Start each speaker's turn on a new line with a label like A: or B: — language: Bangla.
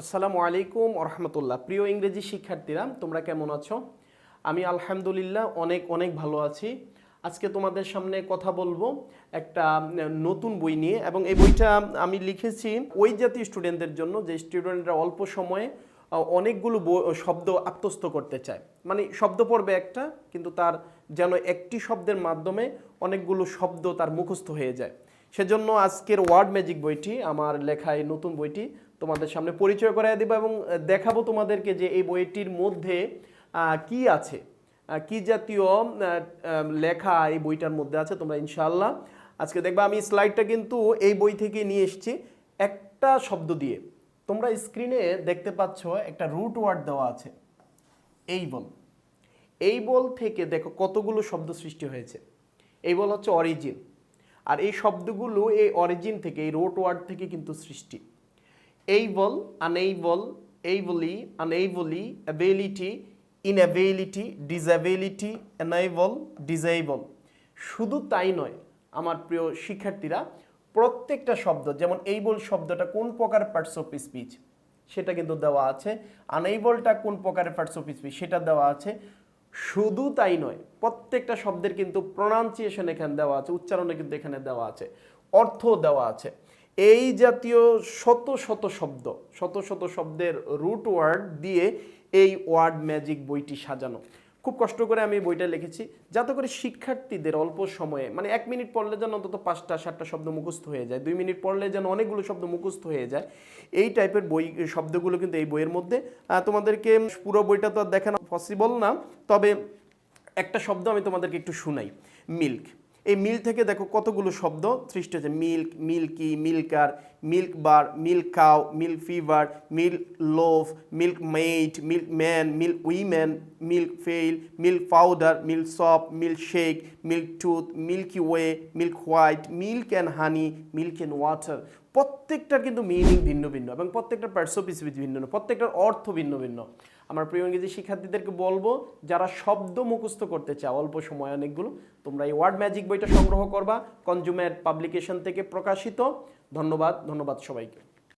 A: আসসালামু আলাইকুম রহমতুল্লাহ। প্রিয় ইংরেজি শিক্ষার্থীরা, তোমরা কেমন আছো? আমি আলহামদুলিল্লাহ অনেক অনেক ভালো আছি। আজকে তোমাদের সামনে কথা বলব একটা নতুন বই নিয়ে এবং এই বইটা আমি লিখেছি ওই জাতীয় স্টুডেন্টদের জন্য যে স্টুডেন্টরা অল্প সময়ে অনেকগুলো শব্দ আত্মস্থ করতে চায়। মানে শব্দ পড়বে একটা, কিন্তু তার যেন একটি শব্দের মাধ্যমে অনেকগুলো শব্দ তার মুখস্থ হয়ে যায়। সেজন্য আজকের ওয়ার্ড ম্যাজিক বইটি, আমার লেখা এই নতুন বইটি তোমাদের সামনে পরিচয় করাই দেবো এবং দেখাবো তোমাদেরকে যে এই বইটির মধ্যে কি আছে। কি জাতীয় লেখা এই বইটার মধ্যে আছে তোমরা ইনশাআল্লাহ। আজকে দেখবা আমি স্লাইডটা কিন্তু এই বই থেকে নিয়ে এসেছি একটা শব্দ দিয়ে। তোমরা স্ক্রিনে দেখতে পাচ্ছ একটা রুট ওয়ার্ড দেওয়া আছে, এই বল। এই বল থেকে দেখো কতগুলো শব্দ সৃষ্টি হয়েছে। এই বল হচ্ছে অরিজিন। আর এই শব্দগুলো এই অরিজিন থেকে, এই রোট ওয়ার্ড থেকে কিন্তু সৃষ্টি। Able, unable, ably, unably, ability, inability, disability, enable, disable. শুধু তাই নয় আমার প্রিয় শিক্ষার্থীরা প্রত্যেকটা শব্দ যেমন এইবল শব্দটা কোন প্রকার পার্টস অফ স্পিচ সেটা কিন্তু দেওয়া আছে। আনএবলটা কোন প্রকারের পার্টস অফ স্পিচ সেটা দেওয়া আছে। শুধু তাই নয় প্রত্যেকটা শব্দের কিন্তু প্রনাউন্সিয়েশন এখানে দেওয়া আছে উচ্চারণে কিন্তু এখানে দেওয়া আছে অর্থ দেওয়া আছে। এই জাতীয় শত শত শব্দ, শত শত শব্দের রুট ওয়ার্ড দিয়ে এই ওয়ার্ড ম্যাজিক বইটি সাজানো। খুব কষ্ট করে আমি বইটা লিখেছি, যাতে করে শিক্ষার্থীদের অল্প সময়ে মানে এক মিনিট পড়লে যেন অন্তত পাঁচটা, সাতটা শব্দ মুখস্থ হয়ে যায়, দুই মিনিট পড়লে যেন অনেকগুলো শব্দ মুখস্থ হয়ে যায়, এই টাইপের বই, শব্দগুলো কিন্তু এই বইয়ের মধ্যে। তোমাদেরকে পুরো বইটা তো আর দেখানো পসিবল না, তবে একটা শব্দ আমি তোমাদেরকে একটু শুনাই মিল্ক এই মিল থেকে দেখো কতগুলো শব্দ সৃষ্টি হয়েছে। Milk, milky, milker, milk bar, milk cow, milk fever, milk love, milk mate, milk man, milk woman, milk fail, milk powder, milk sop, milk shake, milk tooth, milky way, milk white, milk and honey, milk and water. প্রত্যেকটার কিন্তু মিনিং ভিন্ন ভিন্ন এবং প্রত্যেকটা ভিন্ন ভিন্ন, প্রত্যেকটার অর্থ ভিন্ন ভিন্ন। আমার প্রিয় ইংরেজি শিক্ষার্থীদেরকে বলব, যারা শব্দ মুখস্থ করতে চাও, অল্প সময় অনেকগুলো, তোমরা এই ওয়ার্ড ম্যাজিক বইটা সংগ্রহ করবা কনজুমার পাবলিকেশন থেকে প্রকাশিত। ধন্যবাদ ধন্যবাদ সবাইকে।